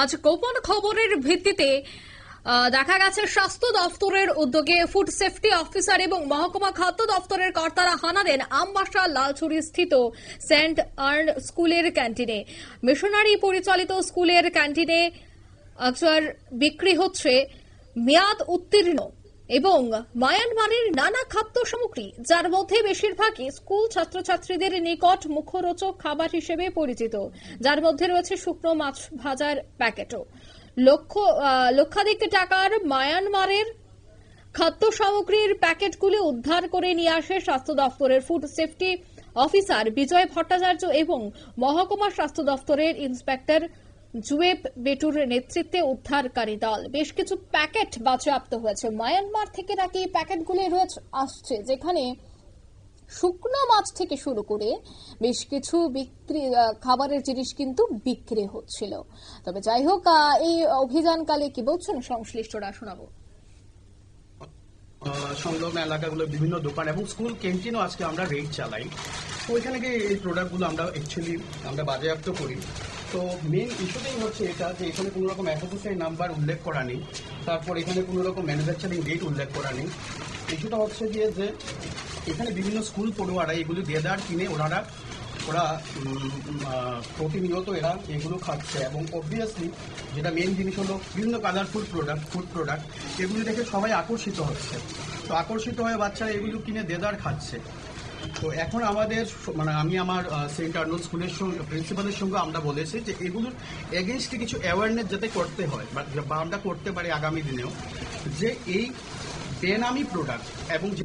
আজ গোপন খবরের ভিত্তিতে দেখা গেছে স্বাস্থ্য দফতরের উদ্যোগে ফুড সেফটি অফিসার এবং মহকুমা খাদ্য দফতরের কর্তারা হানা দেন আমবাসা লালছড়ি স্থিত সেন্ট আর্ন স্কুলের ক্যান্টিনে। মিশনারি পরিচালিত স্কুলের ক্যান্টিনে বিক্রি হচ্ছে, মেয়াদ উত্তীর্ণ। এবং মায়ানমারের নানা খাদ্য সামগ্রী, যার মধ্যে বেশিরভাগই স্কুল ছাত্রছাত্রীদের নিকট মুখরোচক খাবার হিসেবে পরিচিত। যার মধ্যে রয়েছে শুকনো মাছ ভাজার প্যাকেটও। লক্ষ লক্ষাধিক টাকার মায়ানমারের খাদ্য সামগ্রীর প্যাকেটগুলি উদ্ধার করে নিয়ে আসে স্বাস্থ্য দফতরের food safety officer Bijoy Bhattacharya এবং মহকুমা স্বাস্থ্য দফতরের ইন্সপেক্টর জুয়েব বেটুর নেতৃত্বে উদ্ধারকারী দল। বেশ কিছু প্যাকেট বাজেয়াপ্ত হয়েছে। মায়ানমার থেকে নাকি এই প্যাকেটগুলি রয়েছে, আসছে, যেখানে শুকনো মাছ থেকে শুরু করে বেশ কিছু বিক্রি খাবারের জিনিস কিন্তু বিক্রি হচ্ছিল। তবে যাই হোক এই অভিযানকালে কি বলছেন সংশ্লিষ্টরা, শোনাবো। সংলগ্ন এলাকাগুলো বিভিন্ন দোকান এবং স্কুল ক্যান্টিনও আজকে আমরা রেড চালাই। ওইখানে গিয়ে এই প্রোডাক্টগুলো আমরা অ্যাকচুয়ালি আমরা বাজেয়াপ্ত করি। তো মেন ইস্যুটাই হচ্ছে এটা যে এখানে কোনো রকম অ্যাসোসিয়েশন নাম্বার উল্লেখ করা নেই। তারপর এখানে কোনো রকম ম্যানুফ্যাকচারিং ডেট উল্লেখ করা নেই। ইস্যুটা হচ্ছে গিয়ে যে এখানে বিভিন্ন স্কুল পড়ুয়ারা এগুলো দেদার কিনে ওনারা, ওরা প্রতিনিয়ত এরা এগুলো খাচ্ছে এবং অবভিয়াসলি যেটা মেন জিনিস হলো বিভিন্ন কালারফুল প্রোডাক্ট ফুড প্রোডাক্ট এগুলো দেখে সবাই আকর্ষিত হচ্ছে। তো আকর্ষিত হয়ে বাচ্চারা এগুলো কিনে দেদার খাচ্ছে। তো এখন আমাদের মানে আমি আমার সেন্ট আর্নল্ড স্কুলের সঙ্গে প্রিন্সিপালের সঙ্গে আমরা বলেছি যে এগুলোর এগেনস্টে কিছু অ্যাওয়ারনেস যাতে করতে হয় বা আমরা করতে পারি আগামী দিনেও যে এই বেনামি প্রোডাক্ট এবং যে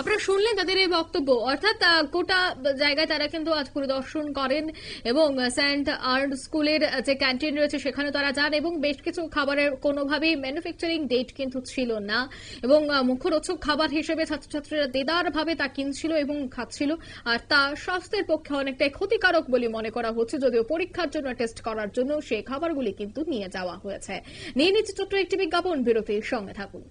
আপনারা শুনলেন তাদের এই বক্তব্য। অর্থাৎ গোটা জায়গায় তারা কিন্তু আজ পরিদর্শন করেন এবং সেন্ট আর্ন স্কুলের যে ক্যান্টিন রয়েছে সেখানে তারা যান এবং বেশ কিছু খাবারের কোনোভাবেই ম্যানুফ্যাকচারিং ডেট কিন্তু ছিল না এবং মুখরোচক খাবার হিসেবে ছাত্রছাত্রীরা দেদার ভাবে তা কিনছিল এবং খাচ্ছিল। আর তা স্বাস্থ্যের পক্ষে অনেকটাই ক্ষতিকারক বলে মনে করা হচ্ছে, যদিও পরীক্ষার জন্য টেস্ট করার জন্য সেই খাবারগুলি কিন্তু নিয়ে যাওয়া হয়েছে। নিয়ে নিচ্ছে ছোট্ট একটি বিজ্ঞাপন, বিরতির সঙ্গে থাকুন।